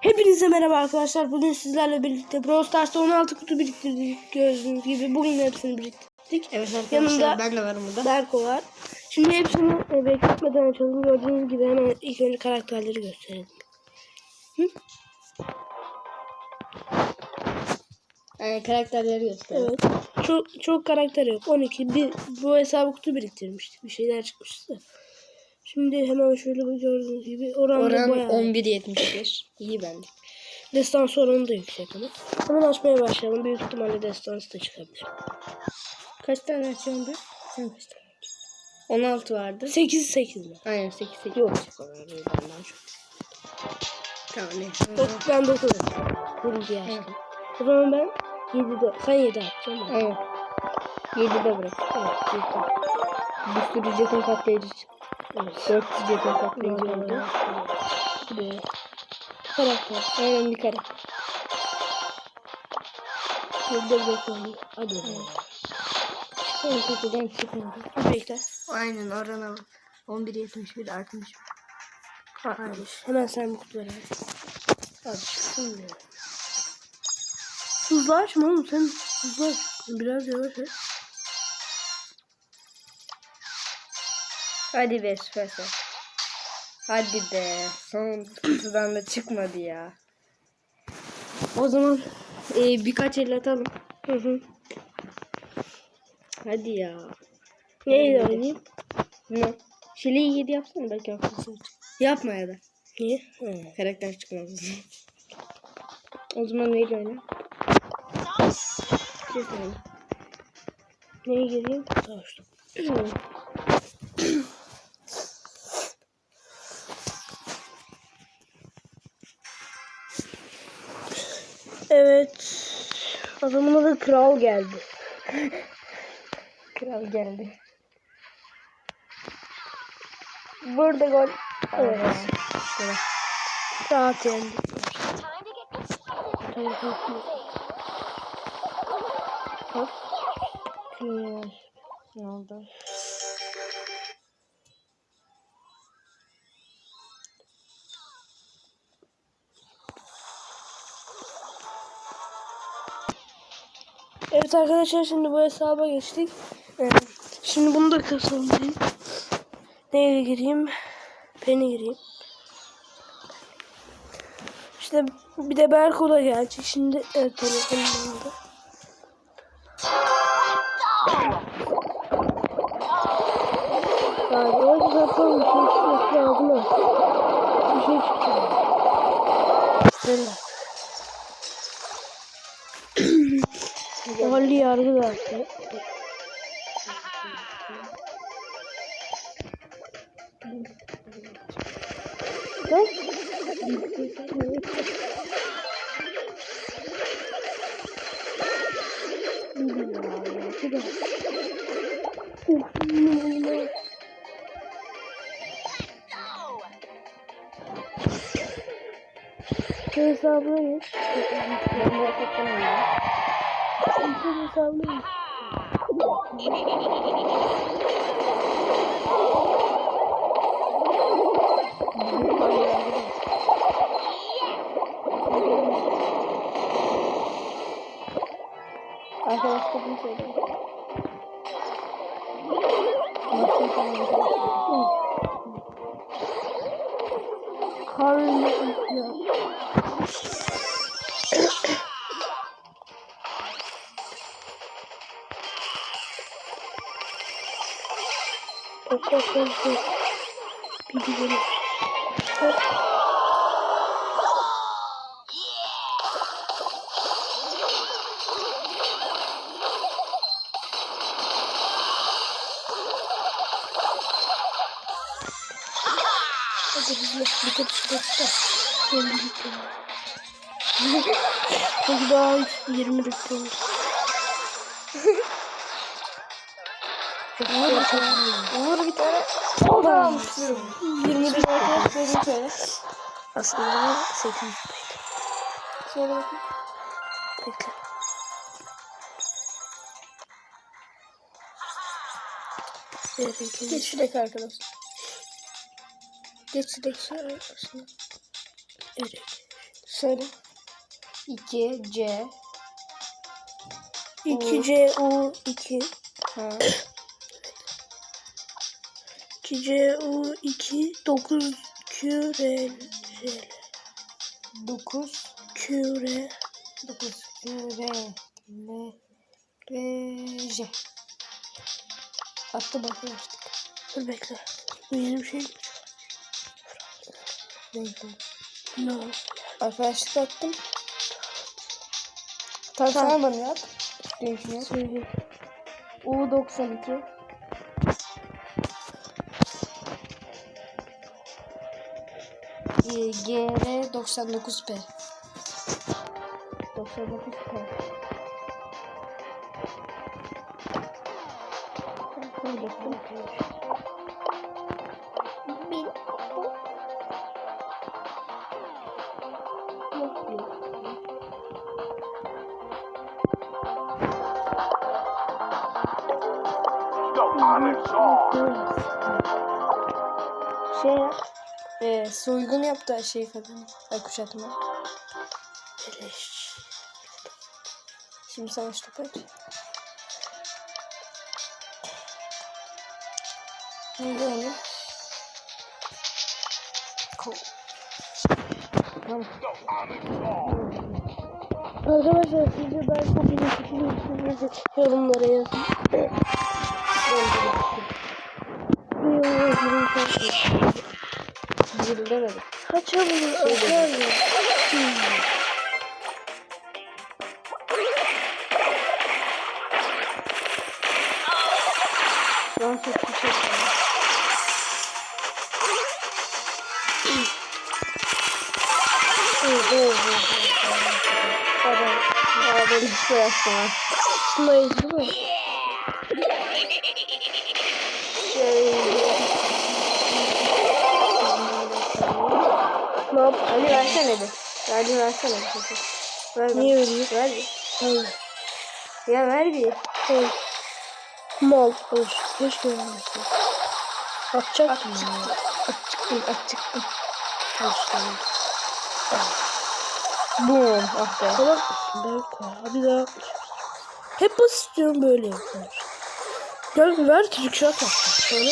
Hepinize merhaba arkadaşlar. Bugün sizlerle birlikte Brawl Stars'ta 16 kutu biriktirdik gördüğünüz gibi. Bugün hepsini biriktirdik. Evet arkadaşlar Yanımda ben de varım burada. Berko var. Şimdi hepsini e, bekletmeden açalım. Gördüğünüz gibi hemen ilk önce karakterleri gösterelim. Ee, karakterleri göster. Evet. Çok çok karakter yok. 12. Bir, bu hesabı kutu biriktirmiştik. Bir şeyler çıkmıştı. Şimdi hemen şöyle gördüğünüz gibi oran, Oran bayağı. 11.75. İyi bende. Destans oranı da yüksek ama. Hemen açmaya başlayalım. Büyük ihtimalle destans da çıkabilir. Kaç tane açıyorum ben? Sen kaç tane açıyorsun? 16 vardı. 8 8 mi? Aynen 8 8. Yok. Tamam ne? Dok- Ben 9 açtım. Birinci açtım. O zaman ben 7'de. Sen 7 açacaksın. Ben. Evet. 7'de bırak. Evet. Bir sürü jeton katlayıcı çıktı. Evet. 4 jeton katlayıcı oldu. Buraya. Karakter. Aynen bir kare. 7'de bırakalım. Hadi. Son kutudan çıkmadı. Bekle. Aynen orana bak. 11.71 artmış. Hayır. Hemen sen bu kutuları aç. Hadi. Şimdi. Hızlı açma oğlum sen hızlı aç. Biraz yavaş aç. Hadi be süpersen. Hadi be. Son kutudan da çıkmadı ya. O zaman e, birkaç el atalım. Hı hı. Hadi ya. Neyle oynayayım? Ne? Şileyi 7 yapsana belki haklısın. Yapma ya da. Niye? Hı. Karakter çıkmaz. o zaman neyle oyna? Şey. Neye gireyim? Savaştım. Evet. Adamın adı Kral geldi. Kral geldi. Burada gol. Evet. Evet. Rahat yendi. Tamam, tamam. Hop. Kim Ne oldu? Evet arkadaşlar şimdi bu hesaba geçtik. Ee, şimdi bunu da kasalım. diyeyim. Neyle gireyim? Pen'e gireyim. İşte bir de Berko da gelecek. Şimdi evet telefonum oldu. Yani o yüzden yapalım. Bir şey çıkması lazım. Bir şey çıkacak. Bismillah. Da attı. Ne? Hesabına geç. Hesabına geç. Arkadaşlar bunu söyleyeyim. Karnı Çok çok çok çok. Bir gidelim. Hadi hızlı. Bir tek şu dakika. Geldi gitti. Çünkü daha 20 dakika olmuş. Çok güzel, çok. Vur bir tane. O da Tamam. 20 dakika. Söyleyeyim şöyle. Aslında 8 dakika. Şöyle bakayım. Bekle. Geç şuradaki arkadaş. Geç şuradaki şey arasına. Evet. Söyle. 2 C 2 C U 2 ha 2CU2 9QRL 9 QR 9 QRL RJ Attı bakıyor artık. Dur bekle. Bu yeni bir şey mi? Renkli. No. Arkadaşlık attım. Tabii mı yap? Değişmiyor. U92 GR99P 99P Şey ee, soygun yaptı şey kadın. Ay kuşatma. Beleş. Şimdi savaş topu aç. Neydi onu? Arkadaşlar sizce ben bu fikrini yorumlara yazın. Yorumlara yazın. Zil demedim. Kaça bunu öper mi? Lan çok bir şey. Adam, aa böyle bir şey ha. Sımayız değil mi? Ali versene bir. Ali versene bir. Ver Niye veriyor? Ver bir. Hayır. Ya ver bir. Hayır. Mal. Hayır. Keşke vermesin. Atacaktım aç çıktım. Çalıştım. Boom. Ah be. Salak mısın Berko? Abi daha Hep basit diyorum böyle yapıyoruz. Gel ver trickshot yaptım. Sonra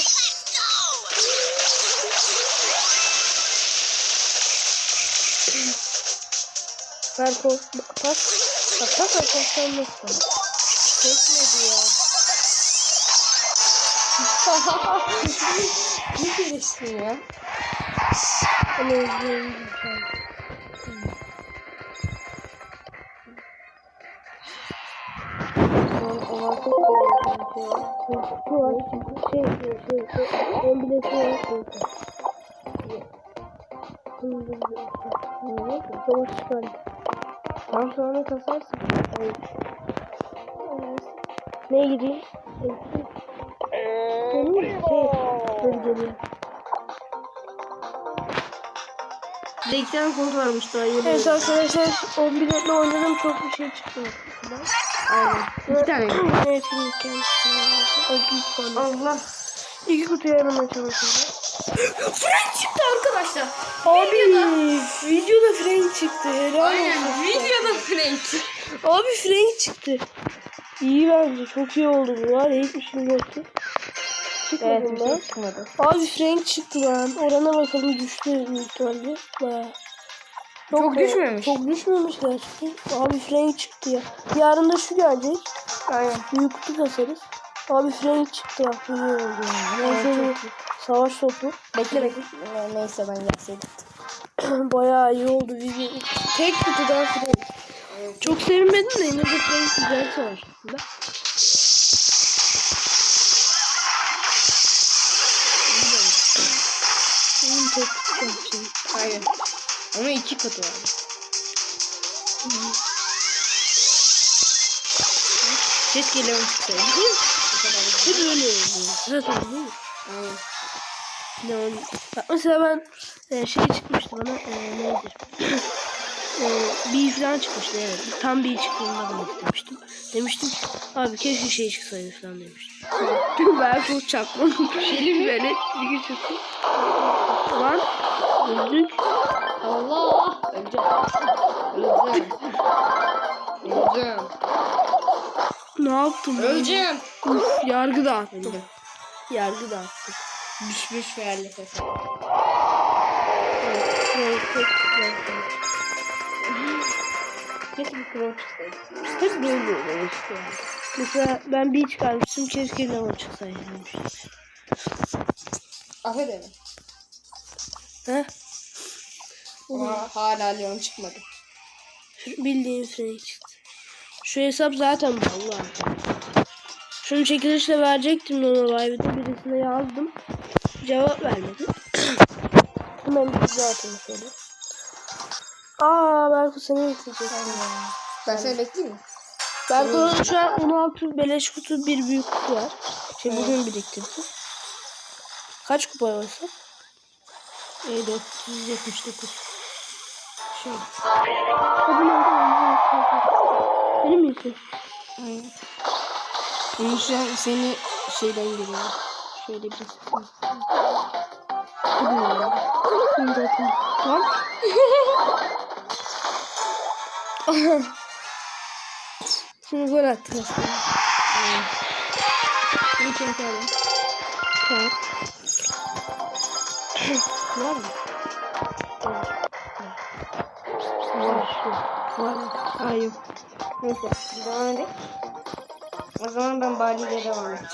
Berko pas. Bak pas atarsan nasıl? Çekmedi ya. ne geliştin ya? Ama izleyelim. Şey şey şey. şey ben bile şey yapıyorum. Savaş çıkardı. Tam sonra kasarsın. Hayır. Neye gideyim? Benim mi? Şey, dur geliyor. Direksiyon kod varmış daha yeni. Evet arkadaşlar 11 ile oynadım çok bir şey çıktı. Aynen. İki tane. Evet şimdi büyük falan. Allah. İki kutuyu aramaya çalışıyorum. Frank çıktı arkadaşlar. Abi videoda Frank çıktı. Helal Aynen. olsun. Videoda Frank. Abi Frank çıktı. İyi bence. Çok iyi oldu bu var. Hiçbir şey yoktu. Çıkmadı Evet mı? şey çıkmadı. Abi Frank çıktı lan. Orana bakalım düştü ihtimalle. Bayağı. Çok da- düşmemiş. Çok düşmemiş gerçekten. Abi Frank çıktı ya. Yarın da şu gelecek. Aynen. Büyük kutu kasarız. Abi Frank çıktı ya. İyi oldu yani. Evet, savaş topu. Bekle bekle. Ee, neyse ben gelseydim. Bayağı iyi oldu video. Tek kutudan Frank. Çok sevinmedim de yine de Frank güzel savaş aslında. Benim tek kutum için. Hayır. Ama iki kutu var. Keşke Leon çıksaydı. Hep öyle oluyor. Zaten değil mi? Aynen. Leon. Bak mesela ben e, şey çıkmıştı bana e, neydi? e, bir falan çıkmıştı evet. Tam bir çıktığında istemiştim. Demiştim ki abi keşke şey çıksaydı falan demiştim. ben çok çakmam. Şeyim böyle bir çıktı. Lan öldük. Allah. Önce. yaptık? Öleceğim. Ne yaptım? Öleceğim. Uf, yargı dağıttım. Yargı dağıttım. Biş biş tek. Keşke bir kral çıksaydı. Hep böyle oluyor işte. Mesela ben bir çıkarmıştım. Keşke lava çıksaydı. demiştim. Affederim. Heh. Ama hala Leon çıkmadı. Bildiğin freni çıktı. Şu hesap zaten vallahi. Şunu çekilişle verecektim Nono Live'de. Birisine yazdım. Cevap vermedi. Hemen bir zaten şöyle. Aa Berko seni bekleyecek. Ben seni bekleyeyim mi? Berko'nun şu an 16 beleş kutu bir büyük kutu var. Şey bugün biriktirdi. Kaç kupa var hesap? E 479. Şey. Benim misin? Aynen. An seni şeyden geliyor. Şöyle bir Şimdi atayım. Lan. Şimdi gol attı. Bunu çekelim. Tamam. Var mı? Var. Var mı? Hayır. Neyse. Devam edelim. O zaman ben Bali ile devam edeceğim.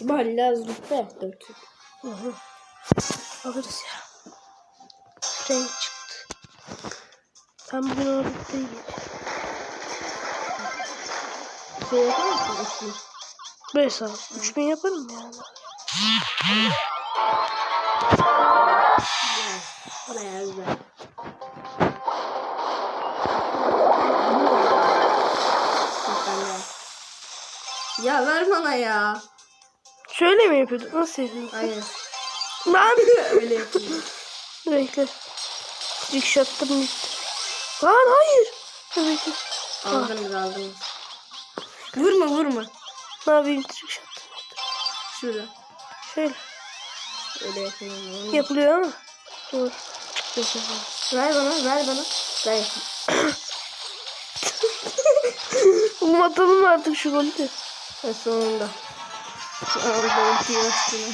Bari lazım. Ver dört. Hı. Alırız ya. Renk çıktı. Ben bugün orada değilim. Şey yapar mısın? Üçlü. Böyle sağ ol. 3000 yaparım yani. Buraya güzel. Ya ver bana ya. Şöyle mi yapıyorduk? Nasıl yapıyorduk? Aynen. Lan! Öyle yapayım. Bekle. Trick shot'tım gitti. Lan hayır. Bekle. Aldınız aldınız. Vurma vurma. Ne yapayım trick shot? Şurada. Şöyle. Öyle yapayım. Yapılıyor ama. Dur. Ver bana ver bana. Ver. Oğlum atalım artık şu golü de. Sonunda. Aldı ultiyi üstüne.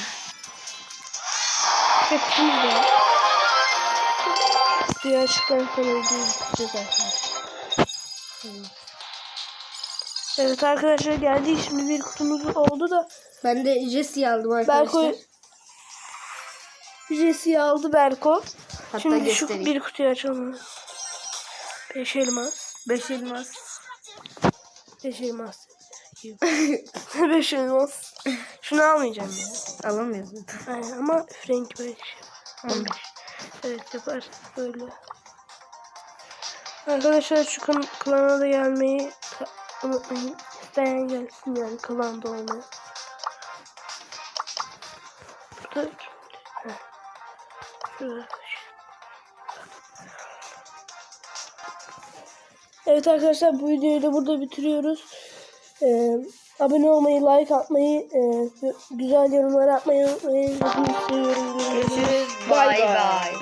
Hepimiz de. Suyu açtıktan sonra bitireceğiz arkadaşlar. Evet arkadaşlar geldi. Şimdi bir kutumuz oldu da Ben de Jesse'yi aldım Berko arkadaşlar. Jesse'yi aldı Berko. Hatta Şimdi şu göstereyim. bir kutuyu açalım. Beş elmas. Beş elmas. Beş elmas. Beş elmas. Şunu almayacağım ya. Alamıyoruz. Aynen ama renk böyle şey. 15. Evet yaparız böyle. Arkadaşlar şu klan- klana da gelmeyi unutmayın. İsteyen gelsin yani klanda olmaya. Burada. Şurada. Evet arkadaşlar bu videoyu da burada bitiriyoruz. Ee, abone olmayı, like atmayı, e, güzel yorumlar atmayı unutmayın. Görüşürüz. Görüşürüz. Bay bay.